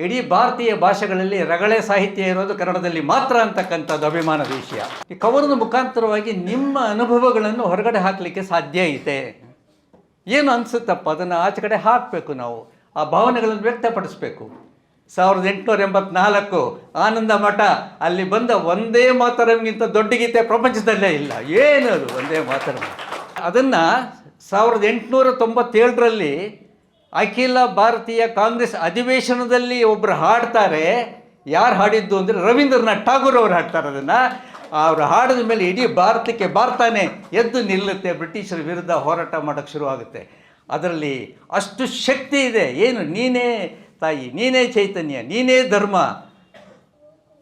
ಇಡೀ ಭಾರತೀಯ ಭಾಷೆಗಳಲ್ಲಿ ರಗಳೆ ಸಾಹಿತ್ಯ ಇರೋದು ಕನ್ನಡದಲ್ಲಿ ಮಾತ್ರ ಅಂತಕ್ಕಂಥದ್ದು ಅಭಿಮಾನದ ವಿಷಯ. ಈ ಕವನದ ಮುಖಾಂತರವಾಗಿ ನಿಮ್ಮ ಅನುಭವಗಳನ್ನು ಹೊರಗಡೆ ಹಾಕಲಿಕ್ಕೆ ಸಾಧ್ಯ ಇದೆ. ಏನು ಅನಿಸುತ್ತಪ್ಪ? ಅದನ್ನು ಆಚೆ ಕಡೆ ಹಾಕಬೇಕು ನಾವು. ಆ ಭಾವನೆಗಳನ್ನು ವ್ಯಕ್ತಪಡಿಸ್ಬೇಕು. ಸಾವಿರದ ಎಂಟುನೂರ ಎಂಬತ್ನಾಲ್ಕು ಆನಂದ ಮಠ, ಅಲ್ಲಿ ಬಂದ ಒಂದೇ ಮಾತರಂಗಿಂತ ದೊಡ್ಡ ಗೀತೆ ಪ್ರಪಂಚದಲ್ಲೇ ಇಲ್ಲ. ಏನದು ಒಂದೇ ಮಾತರಂ ಅದನ್ನು ಸಾವಿರದ ಎಂಟುನೂರ ತೊಂಬತ್ತೇಳರಲ್ಲಿ ಅಖಿಲ ಭಾರತೀಯ ಕಾಂಗ್ರೆಸ್ ಅಧಿವೇಶನದಲ್ಲಿ ಒಬ್ಬರು ಹಾಡ್ತಾರೆ. ಯಾರು ಹಾಡಿದ್ದು ಅಂದರೆ ರವೀಂದ್ರನಾಥ್ ಠಾಗೂರ್ ಅವರು ಹಾಡ್ತಾರೆ ಅದನ್ನು. ಅವರು ಹಾಡಿದ ಮೇಲೆ ಇಡೀ ಭಾರತಕ್ಕೆ ಬಾರ್ತಾನೆ ಎದ್ದು ನಿಲ್ಲುತ್ತೆ. ಬ್ರಿಟಿಷರ ವಿರುದ್ಧ ಹೋರಾಟ ಮಾಡೋಕ್ಕೆ ಶುರುವಾಗುತ್ತೆ ಅದರಲ್ಲಿ ಅಷ್ಟು ಶಕ್ತಿ ಇದೆ. ಏನು? ನೀನೇ ತಾಯಿ, ನೀನೇ ಚೈತನ್ಯ, ನೀನೇ ಧರ್ಮ.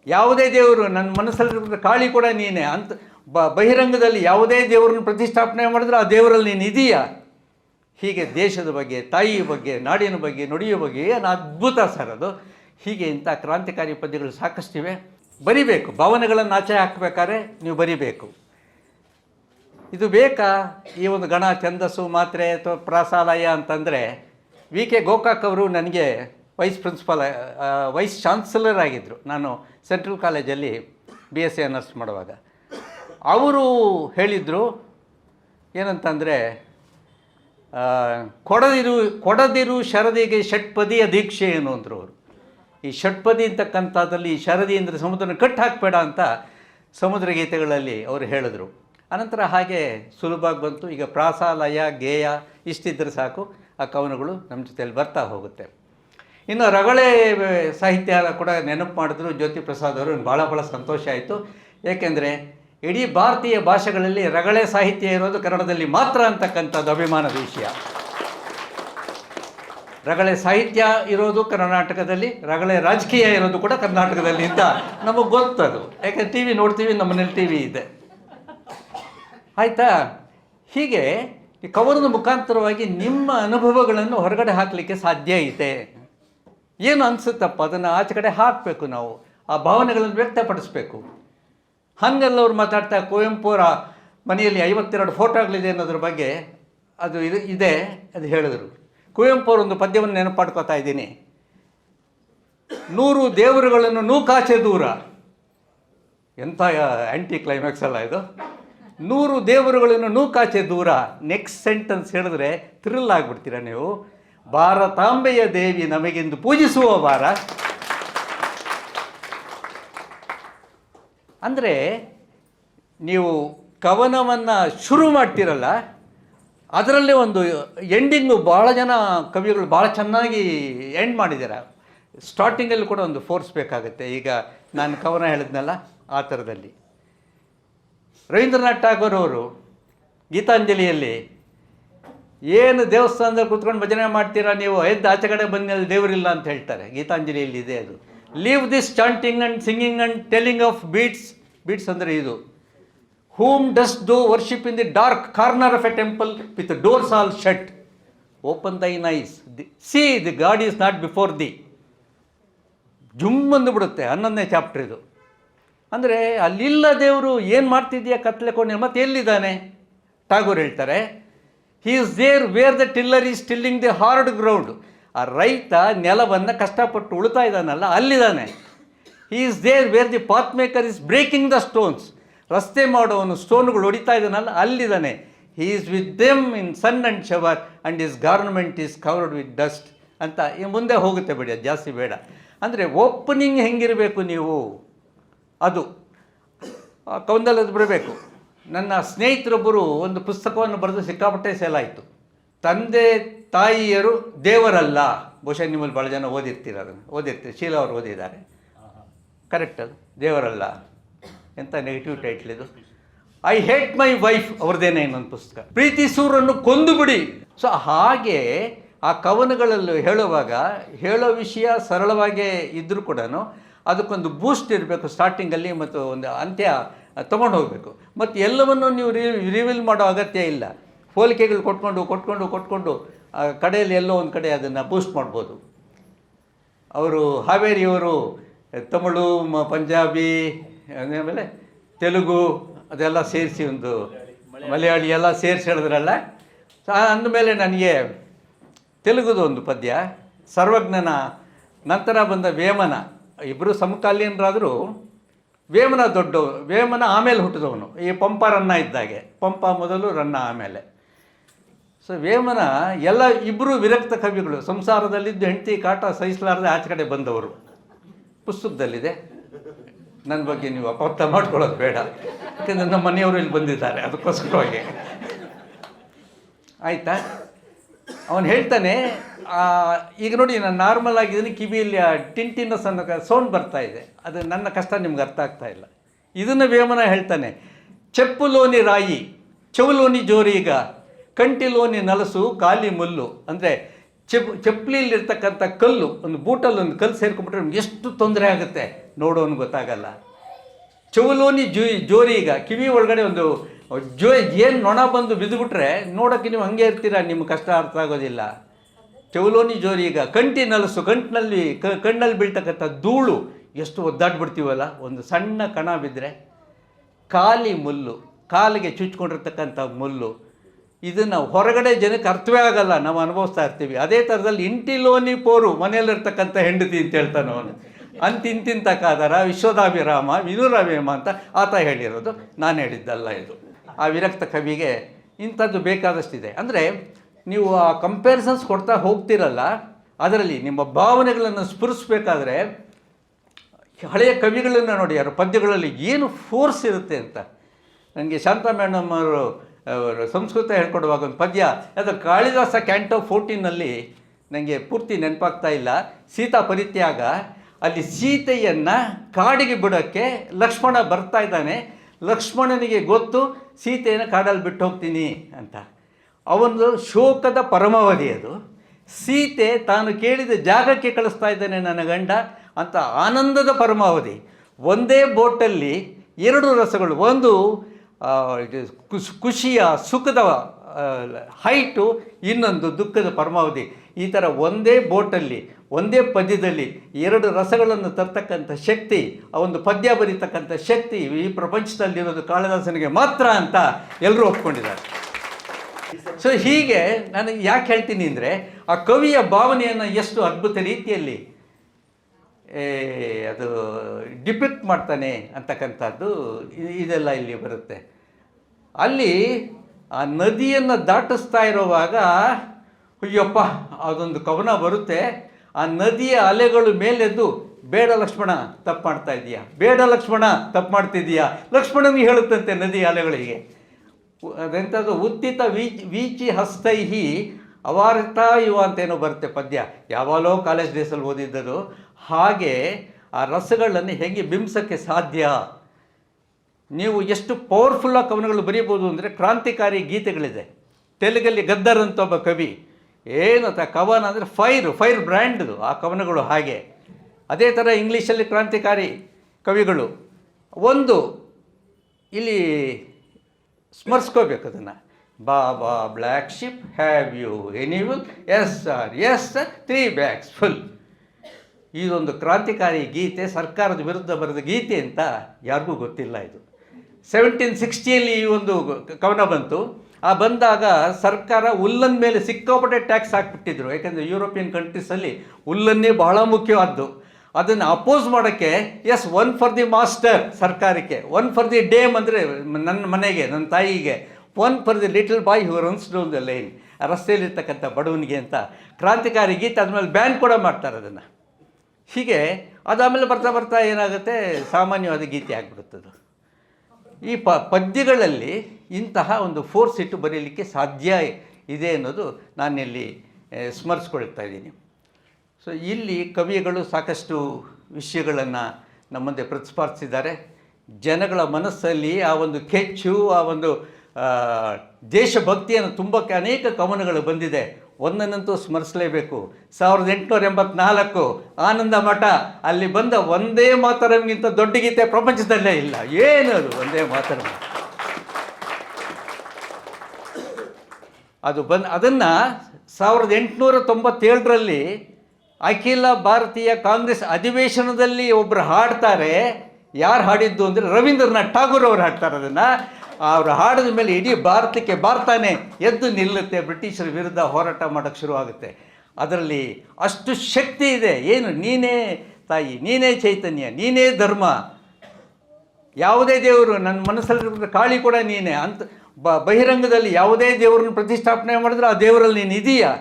ಯಾವುದೇ ದೇವರು ನನ್ನ ಮನಸ್ಸಲ್ಲಿರೋ ಕಾಳಿ ಕೂಡ ನೀನೇ. ಅಂತ ಬಹಿರಂಗದಲ್ಲಿ ಯಾವುದೇ ದೇವರನ್ನು ಪ್ರತಿಷ್ಠಾಪನೆ ಮಾಡಿದ್ರೆ ಆ ದೇವರಲ್ಲಿ ನೀನು ಇದೆಯಾ? ಹೀಗೆ ದೇಶದ ಬಗ್ಗೆ, ತಾಯಿಯ ಬಗ್ಗೆ, ನಾಡಿನ ಬಗ್ಗೆ, ನುಡಿಯ ಬಗ್ಗೆ ಏನು ಅದ್ಭುತ ಸರ್ ಅದು. ಹೀಗೆ ಇಂಥ ಕ್ರಾಂತಿಕಾರಿ ಪದ್ಯಗಳು ಸಾಕಷ್ಟಿವೆ ಬರಿಬೇಕು. ಭಾವನೆಗಳನ್ನು ಆಚೆ ಹಾಕಬೇಕಾದ್ರೆ ನೀವು ಬರಿಬೇಕು. ಇದು ಬೇಕಾ? ಈ ಒಂದು ಗಣ, ಛಂದಸ್ಸು, ಮಾತ್ರೆ ಅಥವಾ ಪ್ರಾಸಾಲಯ ಅಂತಂದರೆ ವಿ. ಕೆ. ಗೋಕಾಕ್ ಅವರು ನನಗೆ ವೈಸ್ ಪ್ರಿನ್ಸಿಪಾಲ್ ವೈಸ್ ಚಾನ್ಸಲರ್ ಆಗಿದ್ದರು ನಾನು ಸೆಂಟ್ರಲ್ ಕಾಲೇಜಲ್ಲಿ ಬಿ. ಎಸ್. ಸಿ. ಆನರ್ಸ್ ಮಾಡುವಾಗ. ಅವರು ಹೇಳಿದರು ಏನಂತಂದರೆ ಕೊಡದಿರು ಕೊಡದಿರು ಶರದಿಗೆ ಷಟ್ಪದಿಯ ದೀಕ್ಷೆ ಏನು ಅಂದರು ಅವರು. ಈ ಷಟ್ಪದಿ ಅಂತಕ್ಕಂಥದ್ದಲ್ಲಿ ಶರದಿ ಅಂದರೆ ಸಮುದ್ರನ ಕಟ್ಟು ಹಾಕಬೇಡ ಅಂತ ಸಮುದ್ರ ಗೀತೆಗಳಲ್ಲಿ ಅವರು ಹೇಳಿದರು. ಅನಂತರ ಹಾಗೆ ಸುಲಭವಾಗಿ ಬಂತು. ಈಗ ಪ್ರಾಸಾಲಯ, ಗೇಯ ಇಷ್ಟಿದ್ರೆ ಸಾಕು. ಆ ಕವನಗಳು ನಮ್ಮ ಜೊತೆಯಲ್ಲಿ ಬರ್ತಾ ಹೋಗುತ್ತೆ. ಇನ್ನು ರಗಳೆ ಸಾಹಿತ್ಯ ಕೂಡ ನೆನಪು ಮಾಡಿದ್ರು. ಜ್ಯೋತಿ ಪ್ರಸಾದ್ ಅವರು ಭಾಳ ಭಾಳ ಸಂತೋಷ ಆಯಿತು. ಏಕೆಂದರೆ ಇಡೀ ಭಾರತೀಯ ಭಾಷೆಗಳಲ್ಲಿ ರಗಳೆ ಸಾಹಿತ್ಯ ಇರೋದು ಕನ್ನಡದಲ್ಲಿ ಮಾತ್ರ ಅಂತಕ್ಕಂಥದ್ದು ಅಭಿಮಾನದ ವಿಷಯ. ರಗಳೆ ಸಾಹಿತ್ಯ ಇರೋದು ಕರ್ನಾಟಕದಲ್ಲಿ, ರಗಳೆ ರಾಜಕೀಯ ಇರೋದು ಕೂಡ ಕರ್ನಾಟಕದಲ್ಲಿ ಅಂತ ನಮಗೆ ಗೊತ್ತದು. ಯಾಕಂದ್ರೆ ಟಿ ವಿ ನೋಡ್ತೀವಿ ನಮ್ಮ ಮನೇಲಿ ಟಿ ವಿ ಇದೆ. ಆಯಿತಾ? ಹೀಗೆ ಈ ಕವನದ ಮುಖಾಂತರವಾಗಿ ನಿಮ್ಮ ಅನುಭವಗಳನ್ನು ಹೊರಗಡೆ ಹಾಕಲಿಕ್ಕೆ ಸಾಧ್ಯ ಇದೆ. ಏನು ಅನಿಸುತ್ತಪ್ಪ? ಅದನ್ನು ಆಚೆ ಕಡೆ ಹಾಕಬೇಕು ನಾವು. ಆ ಭಾವನೆಗಳನ್ನು ವ್ಯಕ್ತಪಡಿಸ್ಬೇಕು. ಹಂಗೆಲ್ಲವ್ರು ಮಾತಾಡ್ತಾ ಕುವೆಂಪುರ ಮನೆಯಲ್ಲಿ ಐವತ್ತೆರಡು ಫೋಟೋಗಳಿದೆ ಅನ್ನೋದ್ರ ಬಗ್ಗೆ ಅದು ಇದು ಇದೆ ಅದು ಹೇಳಿದರು. ಕುವೆಂಪು ಅವರೊಂದು ಪದ್ಯವನ್ನು ನೆನಪಾಡ್ಕೋತಾ ಇದ್ದೀನಿ. ನೂರು ದೇವರುಗಳನ್ನು ನೂಕಾಚೆ ದೂರ. ಎಂಥ ಆ್ಯಂಟಿ ಕ್ಲೈಮ್ಯಾಕ್ಸ್ ಅಲ್ಲ ಇದು. ನೂರು ದೇವರುಗಳನ್ನು ನೂಕಾಚೆ ದೂರ. ನೆಕ್ಸ್ಟ್ ಸೆಂಟೆನ್ಸ್ ಹೇಳಿದ್ರೆ ಥ್ರಿಲ್ ಆಗಿಬಿಡ್ತೀರಾ ನೀವು? ಭಾರತಾಂಬೆಯ ದೇವಿ ನಮಗೆಂದು ಪೂಜಿಸುವ ವಾರ ಅಂದರೆ ನೀವು ಕವನವನ್ನು ಶುರು ಮಾಡ್ತೀರಲ್ಲ, ಅದರಲ್ಲೇ ಒಂದು ಎಂಡಿಂಗು ಭಾಳ ಜನ ಕವಿಗಳು ಭಾಳ ಚೆನ್ನಾಗಿ ಎಂಡ್ ಮಾಡಿದ್ದಾರೆ ಸ್ಟಾರ್ಟಿಂಗಲ್ಲಿ ಕೂಡ ಒಂದು ಫೋರ್ಸ್ ಬೇಕಾಗುತ್ತೆ. ಈಗ ನಾನು ಕವನ ಹೇಳಿದ್ನಲ್ಲ, ಆ ಥರದಲ್ಲಿ. ರವೀಂದ್ರನಾಥ್ ಟಾಗೋರ್ ಅವರು ಗೀತಾಂಜಲಿಯಲ್ಲಿ, ಏನು ದೇವಸ್ಥಾನದಲ್ಲಿ ಕೂತ್ಕೊಂಡು ಭಜನೆ ಮಾಡ್ತೀರಾ ನೀವು? ಎದ್ದು ಆಚೆ ಕಡೆ ಬಂದ ದೇವರಿಲ್ಲ ಅಂತ ಹೇಳ್ತಾರೆ. ಗೀತಾಂಜಲಿಯಲ್ಲಿ ಇದೆ ಅದು. Leave this chanting and singing and telling of beads beads ಅಂದರೆ ಇದು. Whom dost thou worship in the dark corner of a temple with doors all shut open thine eyes the see the god is not before thee ಜುಮ್ ಬಿಡುತ್ತೆ, ಹನ್ನೊಂದನೇ chapter ಇದು. ಅಂದರೆ ಅಲ್ಲಿಲ್ಲ ದೇವರು ಏನು ಮಾಡ್ತಿದ್ಯಾ ಕೊನೆ ಮತ್ತೆ ಎಲ್ಲಿದ್ದಾನೆ? ಟಾಗೂರ್ ಹೇಳ್ತಾರೆ he is there where the tiller is tilling the hard ground ಆ ರೈತ ನೆಲವನ್ನು ಕಷ್ಟಪಟ್ಟು ಉಳ್ತಾ ಇದ್ದಾನಲ್ಲ, ಅಲ್ಲಿದ್ದಾನೆ. He is there where the path maker is breaking the stones ರಸ್ತೆ ಮಾಡೋವನು ಸ್ಟೋನ್ಗಳು ಹೊಡಿತಾ ಇದ್ದಾನಲ್ಲ, ಅಲ್ಲಿದ್ದಾನೆ. He is with them in sun and shower and his garment is covered with dust ಅಂತ ಈ ಮುಂದೆ ಹೋಗುತ್ತೆ ಬಿಡಿ, ಅದು ಜಾಸ್ತಿ ಬೇಡ. ಅಂದರೆ ಓಪನಿಂಗ್ ಹೆಂಗಿರಬೇಕು ನೀವು? ಅದು. ಕೌಂದಲದ್ದು ಬಿಡಬೇಕು. ನನ್ನ ಸ್ನೇಹಿತರೊಬ್ಬರು ಒಂದು ಪುಸ್ತಕವನ್ನು ಬರೆದು ಸಿಕ್ಕಾಪಟ್ಟೆ ಸೇಲಾಯಿತು ತಂದೆ ತಾಯಿಯರು ದೇವರಲ್ಲ. ಬಹುಶಃ ನಿಮ್ಮಲ್ಲಿ ಭಾಳ ಜನ ಓದಿರ್ತೀರ ಅದನ್ನು. ಓದಿರ್ತೀರಿ. ಶೀಲಾ ಅವರು ಓದಿದ್ದಾರೆ. ಕರೆಕ್ಟ್ ಅದು. ದೇವರಲ್ಲ ಎಂಥ ನೆಗೆಟಿವ್ ಟೈಟ್ಲ್ ಇದು. ಐ ಹೇಟ್ ಮೈ ವೈಫ್ ಅವ್ರದ್ದೇನೆ ಇನ್ನೊಂದು ಪುಸ್ತಕ. ಪ್ರೀತಿ ಸೂರನ್ನು ಕೊಂದು ಬಿಡಿ ಸೊ ಹಾಗೆ ಆ ಕವನಗಳಲ್ಲಿ ಹೇಳುವಾಗ ಹೇಳೋ ವಿಷಯ ಸರಳವಾಗೇ ಇದ್ದರೂ ಕೂಡ ಅದಕ್ಕೊಂದು ಬೂಸ್ಟ್ ಇರಬೇಕು ಸ್ಟಾರ್ಟಿಂಗಲ್ಲಿ ಮತ್ತು ಒಂದು ಅಂತ್ಯ ತೊಗೊಂಡು ಹೋಗಬೇಕು. ಮತ್ತು ಎಲ್ಲವನ್ನು ನೀವು ರಿವೀಲ್ ಮಾಡೋ ಅಗತ್ಯ ಇಲ್ಲ. ಹೋಲಿಕೆಗಳು ಕೊಟ್ಕೊಂಡು ಕೊಟ್ಕೊಂಡು ಕೊಟ್ಕೊಂಡು ಕಡೆಯಲ್ಲಿ ಎಲ್ಲೋ ಒಂದು ಕಡೆ ಅದನ್ನು ಬೂಸ್ಟ್ ಮಾಡ್ಬೋದು. ಅವರು ಹಾವೇರಿಯವರು, ತಮಿಳು, ಮ, ಪಂಜಾಬಿ, ಆಮೇಲೆ ತೆಲುಗು ಅದೆಲ್ಲ ಸೇರಿಸಿ ಒಂದು ಮಲಯಾಳಿ ಎಲ್ಲ ಸೇರಿಸಿ ಹೇಳಿದ್ರಲ್ಲ ಅಂದಮೇಲೆ ನನಗೆ ತೆಲುಗುದು ಒಂದು ಪದ್ಯ, ಸರ್ವಜ್ಞನ, ನಂತರ ಬಂದ ವೇಮನ ಇಬ್ಬರು ಸಮಕಾಲೀನರಾದರೂ ವೇಮನ ದೊಡ್ಡ ವೇಮನ ಆಮೇಲೆ ಹುಟ್ಟಿದವನು, ಈ ಪಂಪ ರನ್ನ ಇದ್ದಾಗೆ, ಪಂಪ ಮೊದಲು ರನ್ನ ಆಮೇಲೆ. ಸೊ ವೇಮನ ಎಲ್ಲ ಇಬ್ಬರು ವಿರಕ್ತ ಕವಿಗಳು, ಸಂಸಾರದಲ್ಲಿದ್ದು ಹೆಂಡತಿ ಕಾಟ ಸಹಿಸಲಾರದೆ ಆಚೆ ಕಡೆ ಬಂದವರು. ಪುಸ್ತಕದಲ್ಲಿದೆ. ನನ್ನ ಬಗ್ಗೆ ನೀವು ಅಪಾರ್ಥ ಮಾಡ್ಕೊಳ್ಳೋದು ಬೇಡ. ಯಾಕೆಂದರೆ ನಮ್ಮ ಮನೆಯವರು ಇಲ್ಲಿ ಬಂದಿದ್ದಾರೆ ಅದಕ್ಕೋಸ್ಕರವಾಗಿ ಆಯಿತಾ? ಅವನು ಹೇಳ್ತಾನೆ ಈಗ ನೋಡಿ, ನಾನು ನಾರ್ಮಲ್ ಆಗಿದ್ದೀನಿ, ಕಿವಿಯಲ್ಲಿ ಆ ಟಿಂಟಿನಸ್ ಅನ್ನೋ ಸೌಂಡ್ ಬರ್ತಾ ಇದೆ. ಅದು ನನ್ನ ಕಷ್ಟ, ನಿಮ್ಗೆ ಅರ್ಥ ಆಗ್ತಾ ಇಲ್ಲ. ಇದನ್ನು ವೇಮನ ಹೇಳ್ತಾನೆ, ಚೆಪ್ಪುಲೋನಿ ರಾಯಿ, ಚೌಲೋನಿ ಜೋರೀಗ ಕಂಟಿಲೋನಿ ನಲಸು ಕಾಲಿ ಮುಲ್ಲು, ಅಂದರೆ ಚೆಪ್ ಚಪ್ಪಲಿಲಿರ್ತಕ್ಕಂಥ ಕಲ್ಲು, ಒಂದು ಬೂಟಲ್ಲಿ ಒಂದು ಕಲ್ಲು ಸೇರ್ಕೊಂಡ್ಬಿಟ್ರೆ ನಮ್ಗೆ ಎಷ್ಟು ತೊಂದರೆ ಆಗುತ್ತೆ ನೋಡೋನು ಗೊತ್ತಾಗಲ್ಲ. ಚೌಲೋನಿ ಜೋಯಿ ಜೋರಿ ಈಗ, ಕಿವಿ ಒಳಗಡೆ ಒಂದು, ಜೋ, ಏನು ನೊಣ ಬಂದು ಬಿದ್ದುಬಿಟ್ರೆ ನೋಡೋಕ್ಕೆ ನೀವು ಹಂಗೆ ಇರ್ತೀರ ನಿಮ್ಮ ಕಷ್ಟ ಅರ್ಥ ಆಗೋದಿಲ್ಲ. ಚೌಲೋನಿ ಜೋರಿ ಈಗ, ಕಂಟಿ ನಲಸು, ಕಂಟಿನಲ್ಲಿ ಕಣ್ಣಲ್ಲಿ ಬೀಳ್ತಕ್ಕಂಥ ಧೂಳು, ಎಷ್ಟು ಒದ್ದಾಡ್ಬಿಡ್ತೀವಲ್ಲ, ಒಂದು ಸಣ್ಣ ಕಣ ಬಿದ್ದರೆ ಖಾಲಿ ಮುಲ್ಲು, ಕಾಲಿಗೆ ಚುಚ್ಕೊಂಡಿರ್ತಕ್ಕಂಥ ಮುಲ್ಲು ಇದನ್ನು ಹೊರಗಡೆ ಜನಕ್ಕೆ ಅರ್ಥವೇ ಆಗಲ್ಲ, ನಾವು ಅನುಭವಿಸ್ತಾ ಇರ್ತೀವಿ. ಅದೇ ಥರದಲ್ಲಿ ಇಂಟಿಲೋನಿ ಪೋರು ಮನೆಯಲ್ಲಿರ್ತಕ್ಕಂಥ ಹೆಂಡತಿ ಅಂತ ಹೇಳ್ತಾನೆ ಅವನು. ಅಂತಿಂತಿಂತ ಕಾದರ, ವಿಶ್ವದಾಭಿರಾಮ ವಿನುರವೇಮ ಅಂತ ಆತ ಹೇಳಿರೋದು, ನಾನು ಹೇಳಿದ್ದಲ್ಲ ಇದು. ಆ ವಿರಕ್ತ ಕವಿಗೆ ಇಂಥದ್ದು ಬೇಕಾದಷ್ಟಿದೆ. ಅಂದರೆ ನೀವು ಆ ಕಂಪ್ಯಾರಿಸನ್ಸ್ ಕೊಡ್ತಾ ಹೋಗ್ತಿರಲ್ಲ, ಅದರಲ್ಲಿ ನಿಮ್ಮ ಭಾವನೆಗಳನ್ನು ಸ್ಫುರಿಸ್ಬೇಕಾದ್ರೆ ಹಳೆಯ ಕವಿಗಳನ್ನು ನೋಡಿ, ಯಾರು ಪದ್ಯಗಳಲ್ಲಿ ಏನು ಫೋರ್ಸ್ ಇರುತ್ತೆ ಅಂತ. ನನಗೆ ಶಾಂತ ಮೇಡಮ್ ಅವರು ಸಂಸ್ಕೃತ ಹೇಳ್ಕೊಡುವಾಗ ಒಂದು ಪದ್ಯ, ಅದು ಕಾಳಿದಾಸ ಕ್ಯಾಂಟೋ ಫೋರ್ಟೀನಲ್ಲಿ ನನಗೆ ಪೂರ್ತಿ ನೆನಪಾಗ್ತಾ ಇಲ್ಲ. ಸೀತಾ ಪರಿತ್ಯಾಗ, ಅಲ್ಲಿ ಸೀತೆಯನ್ನು ಕಾಡಿಗೆ ಬಿಡೋಕ್ಕೆ ಲಕ್ಷ್ಮಣ ಬರ್ತಾ ಇದ್ದಾನೆ. ಲಕ್ಷ್ಮಣನಿಗೆ ಗೊತ್ತು, ಸೀತೆಯನ್ನು ಕಾಡಲ್ಲಿ ಬಿಟ್ಟು ಹೋಗ್ತೀನಿ ಅಂತ. ಅವನು ಶೋಕದ ಪರಮಾವಧಿ ಅದು. ಸೀತೆ ತಾನು ಕೇಳಿದ ಜಾಗಕ್ಕೆ ಕಳಿಸ್ತಾ ಇದ್ದಾನೆ ನನ್ನ ಗಂಡ ಅಂತ ಆನಂದದ ಪರಮಾವಧಿ. ಒಂದೇ ಬೋಟಲ್ಲಿ ಎರಡು ರಸಗಳು, ಒಂದು ಖುಷಿಯ, ಸುಖದ ಹೈಟು ಇನ್ನೊಂದು ದುಃಖದ ಪರಮಾವಧಿ. ಈ ಥರ ಒಂದೇ ಬೋಟಲ್ಲಿ, ಒಂದೇ ಪದ್ಯದಲ್ಲಿ ಎರಡು ರಸಗಳನ್ನು ತರ್ತಕ್ಕಂಥ ಶಕ್ತಿ, ಆ ಒಂದು ಪದ್ಯ ಬರೀತಕ್ಕಂಥ ಶಕ್ತಿ ಈ ಪ್ರಪಂಚದಲ್ಲಿರೋದು ಕಾಳಿದಾಸನಿಗೆ ಮಾತ್ರ ಅಂತ ಎಲ್ಲರೂ ಒಪ್ಕೊಂಡಿದ್ದಾರೆ. ಸೊ ಹೀಗೆ ನಾನು ಯಾಕೆ ಹೇಳ್ತೀನಿ ಅಂದರೆ ಆ ಕವಿಯ ಭಾವನೆಯನ್ನು ಎಷ್ಟು ಅದ್ಭುತ ರೀತಿಯಲ್ಲಿ ಅದು ಡಿಪಿಕ್ಟ್ ಮಾಡ್ತಾನೆ ಅಂತಕ್ಕಂಥದ್ದು ಇದೆಲ್ಲ ಇಲ್ಲಿ ಬರುತ್ತೆ. ಅಲ್ಲಿ ಆ ನದಿಯನ್ನು ದಾಟಿಸ್ತಾ ಇರುವಾಗ, ಅಯ್ಯಪ್ಪ, ಅದೊಂದು ಕವನ ಬರುತ್ತೆ. ಆ ನದಿಯ ಅಲೆಗಳು ಮೇಲೆದ್ದು, ಬೇಡ ಲಕ್ಷ್ಮಣ, ತಪ್ಪು ಮಾಡ್ತಾ ಇದೀಯಾ? ಬೇಡ ಲಕ್ಷ್ಮಣ, ತಪ್ಪು ಮಾಡ್ತಿದ್ದೀಯಾ ಲಕ್ಷ್ಮಣನಿಗೆ ಹೇಳುತ್ತಂತೆ ನದಿ ಅಲೆಗಳಿಗೆ. ಅದೆಂಥದ್ದು? ಉತ್ತಿತ ವೀಚ್ ವೀಚಿ ಹಸ್ತೈಹಿ ಅವಾರ್ತಾ ಇವ ಅಂತೇನೋ ಬರುತ್ತೆ ಪದ್ಯ. ಯಾವಾಗಲೋ ಕಾಲೇಜ್ ಡೇಸಲ್ಲಿ ಓದಿದ್ದರು ಹಾಗೆ ಆ ರಸಗಳನ್ನು ಹೇಗೆ ಬಿಂಬಿಸೋಕ್ಕೆ ಸಾಧ್ಯ? ನೀವು ಎಷ್ಟು ಪವರ್ಫುಲ್ಲಾಗಿ ಕವನಗಳು ಬರೀಬೋದು ಅಂದರೆ ಕ್ರಾಂತಿಕಾರಿ ಗೀತೆಗಳಿದೆ. ತೆಲುಗಲ್ಲಿ ಗದ್ದರ್ ಅಂತ ಒಬ್ಬ ಕವಿ ಏನಂತ ಕವನ ಅಂದರೆ ಫೈರ್ ಫೈರ್ ಬ್ರ್ಯಾಂಡ್ದು ಆ ಕವನಗಳು ಹಾಗೆ. ಅದೇ ಥರ ಇಂಗ್ಲೀಷಲ್ಲಿ ಕ್ರಾಂತಿಕಾರಿ ಕವಿಗಳು. ಒಂದು ಇಲ್ಲಿ ಸ್ಮರಿಸ್ಕೋಬೇಕು ಅದನ್ನು. Baa baa black sheep have you any wool yes sir yes sir three bags full ಇದೊಂದು ಕ್ರಾಂತಿಕಾರಿ ಗೀತೆ, ಸರ್ಕಾರದ ವಿರುದ್ಧ ಬರೆದ ಗೀತೆ ಅಂತ ಯಾರಿಗೂ ಗೊತ್ತಿಲ್ಲ ಇದು. ಸೆವೆಂಟೀನ್ ಸಿಕ್ಸ್ಟಿಯಲ್ಲಿ ಈ ಒಂದು ಕವನ ಬಂತು. ಆ ಬಂದಾಗ ಸರ್ಕಾರ ಉಲ್ಲನ್ ಮೇಲೆ ಸಿಕ್ಕಾಪಟ್ಟೆ ಟ್ಯಾಕ್ಸ್ ಹಾಕ್ಬಿಟ್ಟಿದ್ರು. ಯಾಕಂದರೆ ಯುರೋಪಿಯನ್ ಕಂಟ್ರೀಸಲ್ಲಿ ಉಲ್ಲನ್ನೇ ಬಹಳ ಮುಖ್ಯವಾದ್ದು. ಅದನ್ನು ಅಪೋಸ್ ಮಾಡೋಕ್ಕೆ ಎಸ್ ಒನ್ ಫಾರ್ ದಿ ಮಾಸ್ಟರ್ ಸರ್ಕಾರಕ್ಕೆ ಒನ್ ಫಾರ್ ದಿ ಡೇಮ್ ಅಂದರೆ ನನ್ನ ಮನೆಗೆ, ನನ್ನ ತಾಯಿಗೆ one for the little boy who runs down the lane ರಸ್ತೆಯಲ್ಲಿರ್ತಕ್ಕಂಥ ಬಡವನಿಗೆ ಅಂತ ಕ್ರಾಂತಿಕಾರಿ ಗೀತೆ ಅದ್ಮೇಲೆ ಬ್ಯಾನ್ ಕೂಡ ಮಾಡ್ತಾರೆ ಅದನ್ನು. ಹೀಗೆ ಅದಾದಮೇಲೆ ಬರ್ತಾ ಬರ್ತಾ ಏನಾಗುತ್ತೆ? ಸಾಮಾನ್ಯವಾದ ಗೀತೆ ಆಗಿಬಿಡುತ್ತದು. ಈ ಪ ಪದ್ಯಗಳಲ್ಲಿ ಇಂತಹ ಒಂದು ಫೋರ್ಸ್ ಇಟ್ಟು ಬರೀಲಿಕ್ಕೆ ಸಾಧ್ಯ ಇದೆ ಅನ್ನೋದು ನಾನಿಲ್ಲಿ ಸ್ಮರಿಸ್ಕೊಳ್ತಾ ಇದ್ದೀನಿ. ಸೊ, ಇಲ್ಲಿ ಕವಿಗಳು ಸಾಕಷ್ಟು ವಿಷಯಗಳನ್ನು ನಮ್ಮಂದೆ ಮುಂದೆ ಪ್ರತಿಪಾದಿಸಿದ್ದಾರೆ. ಜನಗಳ ಮನಸ್ಸಲ್ಲಿ ಆ ಒಂದು ಕೆಚ್ಚು, ಆ ಒಂದು ದೇಶಭಕ್ತಿಯನ್ನು ತುಂಬಕ್ಕೆ ಅನೇಕ ಕವನಗಳು ಬಂದಿದೆ. ಒಂದನ್ನಂತೂ ಸ್ಮರಿಸಲೇಬೇಕು. ಸಾವಿರದ ಎಂಟುನೂರ ಎಂಬತ್ನಾಲ್ಕು ಆನಂದ ಮಠ, ಅಲ್ಲಿ ಬಂದ ಒಂದೇ ಮಾತರಂಗಿಂತ ದೊಡ್ಡ ಗೀತೆ ಪ್ರಪಂಚದಲ್ಲೇ ಇಲ್ಲ. ಏನು ಅದು? ಒಂದೇ ಮಾತರಂ ಅದು ಬಂದು, ಅದನ್ನು ಸಾವಿರದ ಎಂಟುನೂರ ತೊಂಬತ್ತೇಳರಲ್ಲಿ ಅಖಿಲ ಭಾರತೀಯ ಕಾಂಗ್ರೆಸ್ ಅಧಿವೇಶನದಲ್ಲಿ ಒಬ್ಬರು ಹಾಡ್ತಾರೆ. ಯಾರು ಹಾಡಿದ್ದು ಅಂದರೆ ರವೀಂದ್ರನಾಥ್ ಠಾಗೂರ್ ಅವರು ಹಾಡ್ತಾರೆ ಅದನ್ನು. ಅವರು ಹಾಡಿದ ಮೇಲೆ ಇಡೀ ಭಾರತಕ್ಕೆ ಭಾರತನೇ ಎದ್ದು ನಿಲ್ಲುತ್ತೆ. ಬ್ರಿಟಿಷರ ವಿರುದ್ಧ ಹೋರಾಟ ಮಾಡೋಕ್ಕೆ ಶುರುವಾಗುತ್ತೆ. ಅದರಲ್ಲಿ ಅಷ್ಟು ಶಕ್ತಿ ಇದೆ. ಏನು? ನೀನೇ ತಾಯಿ, ನೀನೇ ಚೈತನ್ಯ, ನೀನೇ ಧರ್ಮ. ಯಾವುದೇ ದೇವರು, ನನ್ನ ಮನಸ್ಸಲ್ಲಿರೋ ಕಾಳಿ ಕೂಡ ನೀನೇ. ಅಂತ ಬ, ಬಹಿರಂಗದಲ್ಲಿ ಯಾವುದೇ ದೇವರನ್ನು ಪ್ರತಿಷ್ಠಾಪನೆ ಮಾಡಿದ್ರೆ ಆ ದೇವರಲ್ಲಿ ನೀನು ಇದೆಯಾ.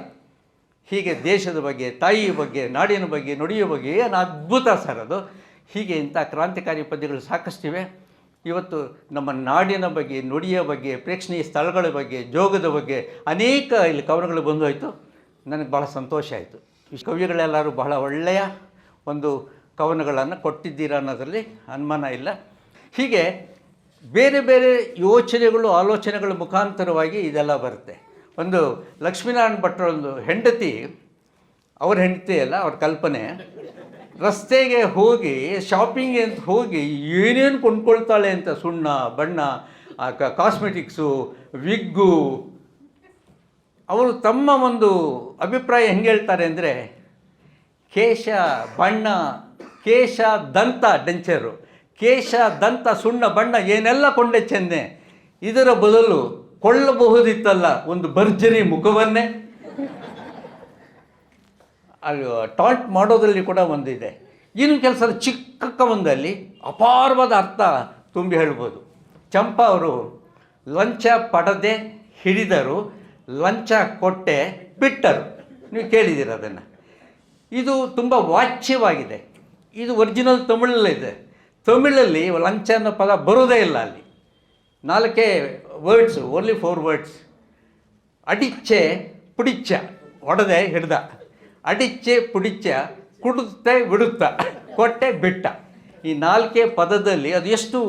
ಹೀಗೆ ದೇಶದ ಬಗ್ಗೆ, ತಾಯಿಯ ಬಗ್ಗೆ, ನಾಡಿನ ಬಗ್ಗೆ, ನುಡಿಯ ಬಗ್ಗೆ ಏನು ಅದ್ಭುತ ಸರ್ ಅದು. ಹೀಗೆ ಇಂಥ ಕ್ರಾಂತಿಕಾರಿ ಪದ್ಯಗಳು ಸಾಕಷ್ಟಿವೆ. ಇವತ್ತು ನಮ್ಮ ನಾಡಿನ ಬಗ್ಗೆ, ನುಡಿಯ ಬಗ್ಗೆ, ಪ್ರೇಕ್ಷಣೀಯ ಸ್ಥಳಗಳ ಬಗ್ಗೆ, ಜೋಗದ ಬಗ್ಗೆ ಅನೇಕ ಇಲ್ಲಿ ಕವನಗಳು ಬಂದು ಹೋಯಿತು ನನಗೆ ಭಾಳ ಸಂತೋಷ ಆಯಿತು. ಈ ಕವಿಗಳೆಲ್ಲರೂ ಬಹಳ ಒಳ್ಳೆಯ ಒಂದು ಕವನಗಳನ್ನು ಕೊಟ್ಟಿದ್ದೀರಾ ಅನ್ನೋದರಲ್ಲಿ ಅನುಮಾನ ಇಲ್ಲ. ಹೀಗೆ ಬೇರೆ ಬೇರೆ ಯೋಚನೆಗಳು, ಆಲೋಚನೆಗಳ ಮುಖಾಂತರವಾಗಿ ಇದೆಲ್ಲ ಬರುತ್ತೆ. ಒಂದು ಲಕ್ಷ್ಮೀನಾರಾಯಣ ಭಟ್ರ ಒಂದು ಹೆಂಡತಿ, ಅವ್ರ ಹೆಂಡತಿ ಅಲ್ಲ, ಅವ್ರ ಕಲ್ಪನೆ. ರಸ್ತೆಗೆ ಹೋಗಿ ಶಾಪಿಂಗ್ ಅಂತ ಹೋಗಿ ಏನೇನು ಕೊಂಡ್ಕೊಳ್ತಾಳೆ ಅಂತ ಸುಣ್ಣ, ಬಣ್ಣ ಕಾಸ್ಮೆಟಿಕ್ಸು ವಿಗ್ಗು ಅವರು ತಮ್ಮ ಒಂದು ಅಭಿಪ್ರಾಯ ಹೆಂಗೆ ಹೇಳ್ತಾರೆ ಅಂದರೆ, ಕೇಶ ಬಣ್ಣ, ಕೇಶ ದಂತ ಡೆಂಚರು, ಕೇಶ ದಂತ ಸುಣ್ಣ ಬಣ್ಣ ಏನೆಲ್ಲ ಕೊಂಡೆ ಚೆನ್ನೆ ಇದರ ಬದಲು ಕೊಳ್ಳಬಹುದಿತ್ತಲ್ಲ ಒಂದು ಭರ್ಜರಿ ಮುಖವನ್ನೇ. ಅದು ಟಾಲ್ಟ್ ಮಾಡೋದರಲ್ಲಿ ಕೂಡ ಒಂದಿದೆ. ಇನ್ನು ಕೆಲಸದ ಚಿಕ್ಕ ಒಂದಲ್ಲಿ ಅಪಾರವಾದ ಅರ್ಥ ತುಂಬಿ ಹೇಳ್ಬೋದು. ಚಂಪಾ ಅವರು ಲಂಚ ಪಡದೆ ಹಿಡಿದರು, ಲಂಚ ಕೊಟ್ಟೆ ಬಿಟ್ಟರು. ನೀವು ಕೇಳಿದ್ದೀರ ಅದನ್ನು? ಇದು ತುಂಬ ವಾಚ್ಯವಾಗಿದೆ. ಇದು ಒರಿಜಿನಲ್ ತಮಿಳಲ್ಲಿದೆ ತಮಿಳಲ್ಲಿ ಲಂಚ ಅನ್ನೋ ಪದ ಬರೋದೇ ಇಲ್ಲ ಅಲ್ಲಿ. ನಾಲ್ಕೇ ವರ್ಡ್ಸು ಓನ್ಲಿ ಫೋರ್ ವರ್ಡ್ಸ್ ಅಡಿಚ್ಚೆ, ಪುಡಿಚ್ಚ, ಒಡದೆ, ಹಿಡ್ದ. ಅಡಿಚ್ಚೆ ಪುಡಿಚ್ಚ ಕುಡುತ್ತೆ ಬಿಡುತ್ತ, ಕೊಟ್ಟೆ ಬಿಟ್ಟ. ಈ ನಾಲ್ಕೇ ಪದದಲ್ಲಿ ಅದು ಎಷ್ಟು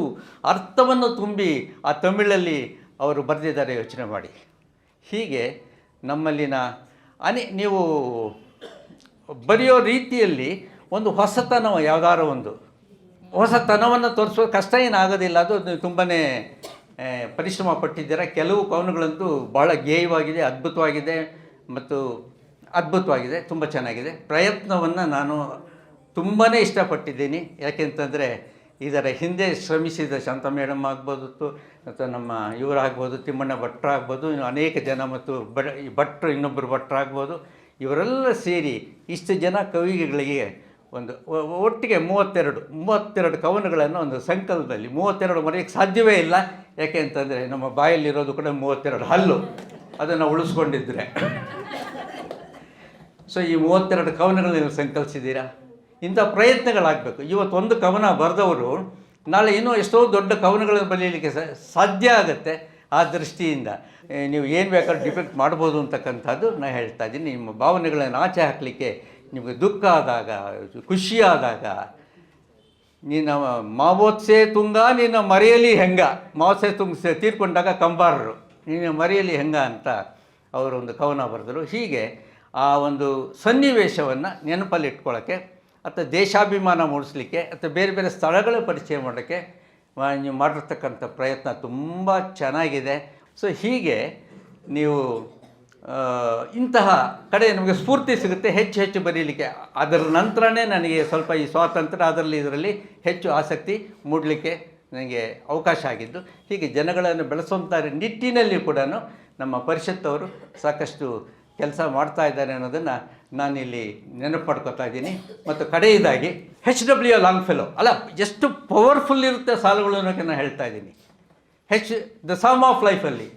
ಅರ್ಥವನ್ನು ತುಂಬಿ ಆ ತಮಿಳಲ್ಲಿ ಅವರು ಬರೆದಿದ್ದಾರೆ ಯೋಚನೆ ಮಾಡಿ. ಹೀಗೆ ನಮ್ಮಲ್ಲಿನ ಅನಿ, ನೀವು ಬರೆಯೋ ರೀತಿಯಲ್ಲಿ ಒಂದು ಹೊಸತನ ಯಾವುದಾದ್ರು ಒಂದು. ಹೊಸತನವನ್ನು ತೋರಿಸೋ ಕಷ್ಟ ಏನಾಗೋದಿಲ್ಲ, ಅದು ತುಂಬಾ ಪರಿಶ್ರಮ ಪಟ್ಟಿದ್ದೀರ. ಕೆಲವು ಕವನಗಳಂತೂ ಭಾಳ ಗೇಯವಾಗಿದೆ, ಅದ್ಭುತವಾಗಿದೆ ಮತ್ತು ಅದ್ಭುತವಾಗಿದೆ, ತುಂಬ ಚೆನ್ನಾಗಿದೆ. ಪ್ರಯತ್ನವನ್ನು ನಾನು ತುಂಬಾ ಇಷ್ಟಪಟ್ಟಿದ್ದೀನಿ. ಯಾಕೆಂತಂದರೆ ಇದರ ಹಿಂದೆ ಶ್ರಮಿಸಿದ ಶಾಂತ ಮೇಡಮ್ ಆಗ್ಬೋದು ಅಥವಾ ನಮ್ಮ ಇವರಾಗ್ಬೋದು ತಿಮ್ಮಣ್ಣ ಭಟ್ರು ಆಗ್ಬೋದು ಅನೇಕ ಜನ ಮತ್ತು ಬಡ ಭಟ್ರು ಇನ್ನೊಬ್ಬರು ಭಟ್ರು ಆಗ್ಬೋದು. ಇವರೆಲ್ಲ ಸೇರಿ ಇಷ್ಟು ಜನ ಕವಿಗಳಿಗೆ ಒಂದು ಒಟ್ಟಿಗೆ ಮೂವತ್ತೆರಡು ಮೂವತ್ತೆರಡು ಕವನಗಳನ್ನು ಒಂದು ಸಂಕಲನದಲ್ಲಿ, ಮೂವತ್ತೆರಡು ಮರೆಯೋಕ್ಕೆ ಸಾಧ್ಯವೇ ಇಲ್ಲ. ಯಾಕೆ ಅಂತಂದರೆ ನಮ್ಮ ಬಾಯಲ್ಲಿರೋದು ಕೂಡ ಮೂವತ್ತೆರಡು ಹಲ್ಲು. ಅದನ್ನು ಉಳಿಸ್ಕೊಂಡಿದ್ರೆ. ಸೊ ಈ ಮೂವತ್ತೆರಡು ಕವನಗಳು ನೀವು ಸಂಕಲಿಸಿದ್ದೀರಾ? ಇಂಥ ಪ್ರಯತ್ನಗಳಾಗಬೇಕು. ಇವತ್ತು ಒಂದು ಕವನ ಬರೆದವರು ನಾಳೆ ಇನ್ನೂ ಎಷ್ಟೋ ದೊಡ್ಡ ಕವನಗಳನ್ನು ಬರೆಯಲಿಕ್ಕೆ ಸಾಧ್ಯ ಆಗುತ್ತೆ ಆ ದೃಷ್ಟಿಯಿಂದ. ನೀವು ಏನು ಬೇಕಾದ್ರೂ ಡಿಫೆಕ್ಟ್ ಮಾಡ್ಬೋದು ಅಂತಕ್ಕಂಥದ್ದು ನಾನು ಹೇಳ್ತಾ ಇದ್ದೀನಿ. ನಿಮ್ಮ ಭಾವನೆಗಳನ್ನು ಆಚೆ ಹಾಕಲಿಕ್ಕೆ ನಿಮಗೆ ದುಃಖ ಆದಾಗ ಖುಷಿಯಾದಾಗ ನಿನ್ನ ಮಾವೋತ್ಸೆ ತುಂಗ, ನಿನ್ನ ಮರೆಯಲಿ ಹೆಂಗ? ಮಾವೋತ್ಸೆ ತುಂಗ ತೀರ್ಕೊಂಡಾಗ ಕಂಬಾರರು. ನಿನ್ನ ಮರೆಯಲಿ ಹೆಂಗ ಅಂತ ಅವರೊಂದು ಕವನ ಬರೆದರು. ಹೀಗೆ ಆ ಒಂದು ಸನ್ನಿವೇಶವನ್ನು ನೆನಪಲ್ಲಿಟ್ಕೊಳ್ಳೋಕ್ಕೆ ಅಥವಾ ದೇಶಾಭಿಮಾನ ಮೂಡಿಸ್ಲಿಕ್ಕೆ ಅಥವಾ ಬೇರೆ ಬೇರೆ ಸ್ಥಳಗಳ ಪರಿಚಯ ಮಾಡೋಕ್ಕೆ ನೀವು ಮಾಡಿರ್ತಕ್ಕಂಥ ಪ್ರಯತ್ನ ತುಂಬ ಚೆನ್ನಾಗಿದೆ. ಸೊ ಹೀಗೆ ನೀವು ಇಂತಹ ಕಡೆ ನಮಗೆ ಸ್ಫೂರ್ತಿ ಸಿಗುತ್ತೆ, ಹೆಚ್ಚು ಹೆಚ್ಚು ಬರೀಲಿಕ್ಕೆ. ಅದರ ನಂತರನೇ ನನಗೆ ಸ್ವಲ್ಪ ಈ ಸ್ವಾತಂತ್ರ್ಯ, ಅದರಲ್ಲಿ ಇದರಲ್ಲಿ ಹೆಚ್ಚು ಆಸಕ್ತಿ ಮೂಡಲಿಕ್ಕೆ ನನಗೆ ಅವಕಾಶ ಆಗಿದ್ದು, ಹೀಗೆ ಜನಗಳನ್ನು ಬೆಳೆಸುವಂಥ ನಿಟ್ಟಿನಲ್ಲಿ ಕೂಡ ನಮ್ಮ ಪರಿಷತ್ತವರು ಸಾಕಷ್ಟು ಕೆಲಸ ಮಾಡ್ತಾ ಇದ್ದಾರೆ ಅನ್ನೋದನ್ನು ನಾನಿಲ್ಲಿ ನೆನಪು ಪಡ್ಕೊತಾ ಇದ್ದೀನಿ. ಮತ್ತು ಕಡೆಯದಾಗಿ ಹೆಚ್ ಡಬ್ಲ್ಯೂ ಲಾಂಗ್ ಫೆಲೋ ಅಲ್ಲ, ಎಷ್ಟು ಪವರ್ಫುಲ್ ಇರುತ್ತೆ ಸಾಲುಗಳು ಅನ್ನೋಕ್ಕೆ ನಾನು ಹೇಳ್ತಾ ಇದ್ದೀನಿ. ಹೆಚ್ ದ ಸಮ್ ಆಫ್ ಲೈಫಲ್ಲಿ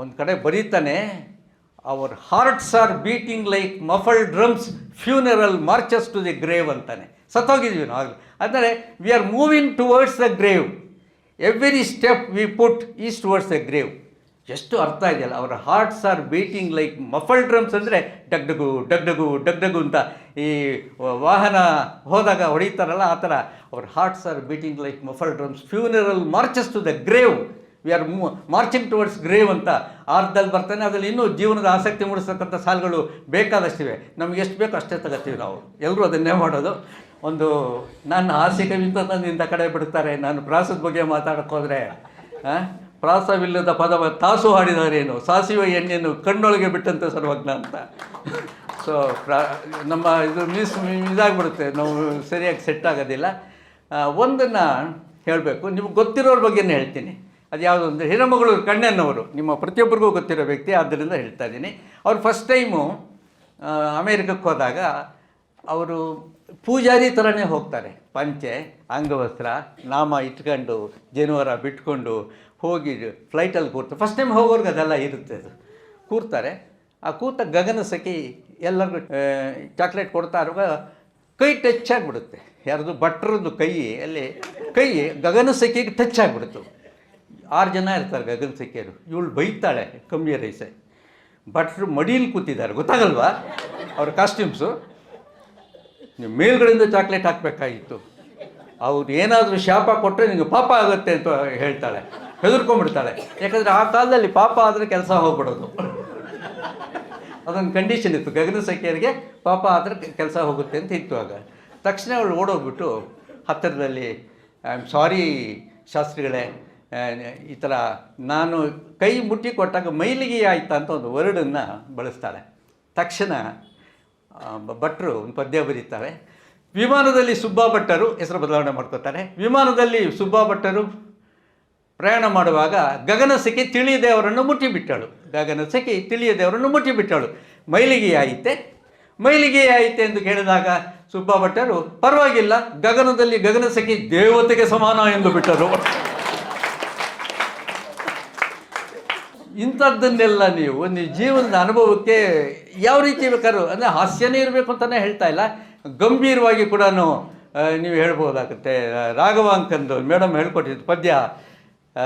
ಒಂದು ಕಡೆ ಬರೀತಾನೆ our hearts are beating like muffle drums funeral marches to the grave ಅಂತಾನೆ. ಸತ್ತೋಗಿದ್ವಿ ನಾವು ಆಗಲಿ. ಅಂದರೆ we are moving towards the grave every step we put is towards the grave ಎಷ್ಟು ಅರ್ಥ ಇದೆಯಲ್ಲ? ಅವರ hearts are beating like muffle drums ಅಂದರೆ ಡಗ್ಡಗು ಡಗ್ಡಗು ಡಗ್ಡಗು ಅಂತ. ಈ ವಾಹನ ಹೋದಾಗ ಹೊಡಿತಾರಲ್ಲ, ಆ ಥರ. ಅವ್ರ hearts are beating like muffle drums funeral marches to the grave we are marching towards grave ಅಂತ. ಅರ್ಧದಲ್ಲಿ ಬರ್ತಾನೆ, ಅದರಲ್ಲಿ ಇನ್ನೂ ಜೀವನದ ಆಸಕ್ತಿ ಮೂಡಿಸ್ತಕ್ಕಂಥ ಸಾಲುಗಳು ಬೇಕಾದಷ್ಟಿವೆ. ನಮ್ಗೆ ಎಷ್ಟು ಬೇಕೋ ಅಷ್ಟೇ ತಗೋತೀವಿ ನಾವು. ಎಲ್ಲರೂ ಅದನ್ನೇ ಮಾಡೋದು. ಒಂದು ನನ್ನ ಆಸೆ ಕವಿತ ನನ್ನಿಂದ ಕಡೆ ಬಿಡ್ತಾರೆ. ನಾನು ಪ್ರಾಸದ ಬಗ್ಗೆ ಮಾತಾಡೋಕ್ಕೋದ್ರೆ ಪ್ರಾಸವಿಲ್ಲದ ಪದವ ತಾಸು ಹಾಡಿದರೇನು, ಸಾಸಿವೆ ಎಣ್ಣೆಯನ್ನು ಕಣ್ಣೊಳಗೆ ಬಿಟ್ಟಂತೆ ಸರ್ವಜ್ಞ ಅಂತ. ಸೊ ಪ್ರಾ, ನಮ್ಮ ಇದು ಮಿಸ್, ಇದಾಗ್ಬಿಡುತ್ತೆ, ನಾವು ಸರಿಯಾಗಿ ಸೆಟ್ ಆಗೋದಿಲ್ಲ. ಒಂದನ್ನು ಹೇಳಬೇಕು, ನಿಮ್ಗೆ ಗೊತ್ತಿರೋರ ಬಗ್ಗೆನೇ ಹೇಳ್ತೀನಿ. ಅದು ಯಾವುದು ಅಂದರೆ ಹಿರಮಗಳೂರು ಕಣ್ಣನ್ನವರು ನಿಮ್ಮ ಪ್ರತಿಯೊಬ್ಬರಿಗೂ ಗೊತ್ತಿರೋ ವ್ಯಕ್ತಿ ಆದ್ದರಿಂದ ಹೇಳ್ತಾ ಇದ್ದೀನಿ. ಅವ್ರು ಫಸ್ಟ್ ಟೈಮು ಅಮೇರಿಕಕ್ಕೆ ಹೋದಾಗ ಅವರು ಪೂಜಾರಿ ಥರನೇ ಹೋಗ್ತಾರೆ. ಪಂಚೆ, ಅಂಗವಸ್ತ್ರ, ನಾಮ ಇಟ್ಕೊಂಡು, ಜನಿವಾರ ಬಿಟ್ಕೊಂಡು ಹೋಗಿ ಫ್ಲೈಟಲ್ಲಿ ಕೂರ್ತಾರೆ ಫಸ್ಟ್ ಟೈಮ್ ಹೋಗೋರ್ಗೆ ಅದೆಲ್ಲ ಇರುತ್ತೆ ಅದು. ಕೂರ್ತಾರೆ. ಆ ಕೂತ ಗಗನ ಸಖಿ ಎಲ್ಲರಿಗೂ ಚಾಕ್ಲೇಟ್ ಕೊಡ್ತಾ ಇರುವಾಗ ಕೈ ಟಚ್ ಆಗಿಬಿಡುತ್ತೆ. ಯಾರ್ದು ಭಟ್ರದ್ದು ಕೈ, ಅಲ್ಲಿ ಕೈ ಗಗನ ಸಖಿಗೆ ಟಚ್ ಆಗಿಬಿಡ್ತು ಆರು ಜನ ಇರ್ತಾರೆ ಗಗನ ಸಖಿಯರು ಇವಳು ಬೈತಾಳೆ ಕಮ್ಮಿ ರೈಸೆ. ಭಟ್ರು ಮಡೀಲಿ ಕೂತಿದ್ದಾರೆ, ಗೊತ್ತಾಗಲ್ವಾ? ಅವ್ರ ಕಾಸ್ಟ್ಯೂಮ್ಸು ನೀವು ಮೇಲ್ಗಡೆಯಿಂದ ಚಾಕ್ಲೇಟ್ ಹಾಕಬೇಕಾಗಿತ್ತು. ಅವ್ರು ಏನಾದರೂ ಶಾಪ ಕೊಟ್ಟರೆ ನಿಮಗೆ ಪಾಪ ಆಗುತ್ತೆ ಅಂತ ಹೇಳ್ತಾಳೆ. ಹೆದರ್ಕೊಂಡ್ಬಿಡ್ತಾಳೆ. ಯಾಕಂದರೆ ಆ ಕಾಲದಲ್ಲಿ ಪಾಪ ಆದರೆ ಕೆಲಸ ಹೋಗ್ಬಿಡೋದು. ಅದೊಂದು ಕಂಡೀಷನ್ ಇತ್ತು. ಗಗನ ಸಂಖ್ಯೆಯರಿಗೆ ಪಾಪ ಆದರೆ ಕೆಲಸ ಹೋಗುತ್ತೆ ಅಂತ ಇತ್ತು ಆಗ. ತಕ್ಷಣ ಅವಳು ಓಡೋಗ್ಬಿಟ್ಟು ಹತ್ತಿರದಲ್ಲಿ ಐ ಆಮ್ ಸಾರಿ ಶಾಸ್ತ್ರಿಗಳೇ ಈ ಥರ ನಾನು ಕೈ ಮುಟ್ಟಿ ಕೊಟ್ಟಾಗ ಮೈಲಿಗೆ ಆಯ್ತಾ? ಅಂತ ಒಂದು ವರ್ಡನ್ನು ಬಳಸ್ತಾಳೆ. ತಕ್ಷಣ ಭಟ್ರು ಒಂದು ಪದ್ಯ ಬರೀತಾರೆ. ವಿಮಾನದಲ್ಲಿ ಸುಬ್ಬಾ ಭಟ್ಟರು ಹೆಸರು ಬದಲಾವಣೆ ಮಾಡ್ಕೋತಾರೆ. ವಿಮಾನದಲ್ಲಿ ಸುಬ್ಬಾ ಭಟ್ಟರು ಪ್ರಯಾಣ ಮಾಡುವಾಗ ಗಗನ ಸಖಿ ತಿಳಿಯದೇವರನ್ನು ಮುಟ್ಟಿಬಿಟ್ಟಳು. ಗಗನ ಸಖಿ ತಿಳಿಯದೇವರನ್ನು ಮುಟ್ಟಿಬಿಟ್ಟಳು. ಮೈಲಿಗೆ ಆಯಿತೆ? ಮೈಲಿಗೆ ಆಯಿತೆ ಎಂದು ಕೇಳಿದಾಗ ಸುಬ್ಬಾ ಭಟ್ಟರು ಪರವಾಗಿಲ್ಲ, ಗಗನದಲ್ಲಿ ಗಗನ ಸಖಿ ದೇವತೆಗೆ ಸಮಾನ ಎಂದು ಬಿಟ್ಟರು. ಇಂಥದ್ದನ್ನೆಲ್ಲ ನೀವು ನಿಮ್ಮ ಜೀವನದ ಅನುಭವಕ್ಕೆ ಯಾವ ರೀತಿ ಬೇಕಾದ್ರು, ಅಂದರೆ ಹಾಸ್ಯನೇ ಇರಬೇಕು ಅಂತಲೇ ಹೇಳ್ತಾ ಇಲ್ಲ. ಗಂಭೀರವಾಗಿ ಕೂಡ ನೀವು ಹೇಳ್ಬೋದಾಗುತ್ತೆ ರಾಘವಾಂಕಂದು ಮೇಡಮ್ ಹೇಳ್ಕೊಟ್ಟಿದ್ದು ಪದ್ಯ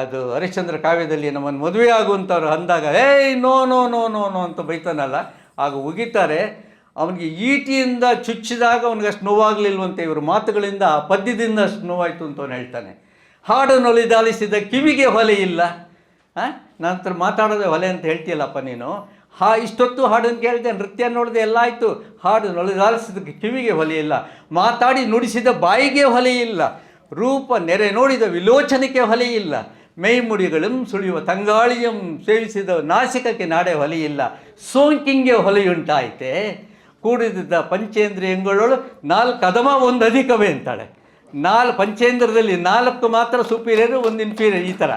ಅದು ಹರಿಶ್ಚಂದ್ರ ಕಾವ್ಯದಲ್ಲಿ ನಮ್ಮನ್ನು ಮದುವೆ ಆಗುವಂಥವ್ರು ಅಂದಾಗ, ಏಯ್, no no no no no ಅಂತ ಬೈತಾನಲ್ಲ. ಆಗ ಉಗಿತಾರೆ. ಅವನಿಗೆ ಈಟಿಯಿಂದ ಚುಚ್ಚಿದಾಗ ಅವನಿಗೆ ಅಷ್ಟು ನೋವಾಗಲಿಲ್ವಂತೆ. ಇವರು ಮಾತುಗಳಿಂದ ಪದ್ಯದಿಂದ ಅಷ್ಟು ನೋವಾಯಿತು ಅಂತ ಅವನು ಹೇಳ್ತಾನೆ. ಹಾಡು ನೊಲಿದಾಲಿಸಿದ ಕಿವಿಗೆ ಹೊಲೆ ಇಲ್ಲ. ನಂತರ ಮಾತಾಡೋದೇ ಹೊಲೆ ಅಂತ ಹೇಳ್ತೀಯಲ್ಲಪ್ಪ ನೀನು. ಹಾ, ಇಷ್ಟೊತ್ತು ಹಾಡನ್ನು ಕೇಳಿದೆ, ನೃತ್ಯ ನೋಡಿದೆ, ಎಲ್ಲ ಆಯಿತು. ಹಾಡು ನೊಲಿದಾಲಿಸಿದ ಕಿವಿಗೆ ಹೊಲೆಯಿಲ್ಲ ಮಾತಾಡಿ ನುಡಿಸಿದ ಬಾಯಿಗೆ ಹೊಲೆ ಇಲ್ಲ. ರೂಪ ನೆರೆ ನೋಡಿದ ವಿಲೋಚನೆಗೆ ಹೊಲೆಯಿಲ್ಲ ಮೈಮುಡಿಗಳಂ ಸುಳಿಯುವ ತಂಗಾಳಿಯಂ ಸೇವಿಸಿದ ನಾಶಕಕ್ಕೆ ನಾಡೆ ಹೊಲೆಯಿಲ್ಲ. ಸೋಂಕಿಂಗೆ ಹೊಲೆಯುಂಟಾಯಿತೆ. ಕೂಡಿದ್ದ ಪಂಚೇಂದ್ರಿಯಗಳೊಳು ನಾಲ್ಕು ಕದಮ ಒಂದು ಅಧಿಕವೇ ಅಂತಾಳೆ. ನಾಲ್ ಪಂಚೇಂದ್ರದಲ್ಲಿ ನಾಲ್ಕು ಮಾತ್ರ ಸುಪೀರಿಯರು ಒಂದು ಇನ್ಫೀರಿಯರ್, ಈ ಥರ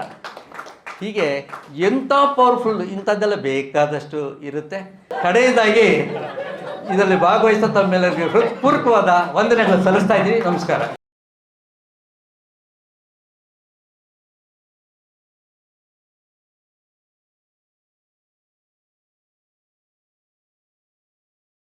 ಹೀಗೆ ಎಂಥ ಪವರ್ಫುಲ್ ಇಂಥದ್ದೆಲ್ಲ ಬೇಕಾದಷ್ಟು ಇರುತ್ತೆ. ಕಡೆಯದಾಗಿ ಇದರಲ್ಲಿ ಭಾಗವಹಿಸ ತಮ್ಮೆಲ್ಲರಿಗೆ ಹೃತ್ಪೂರ್ವಕವಾದ ವಂದನೆಗಳು ಸಲ್ಲಿಸ್ತಾ ಇದ್ದೀನಿ. ನಮಸ್ಕಾರ.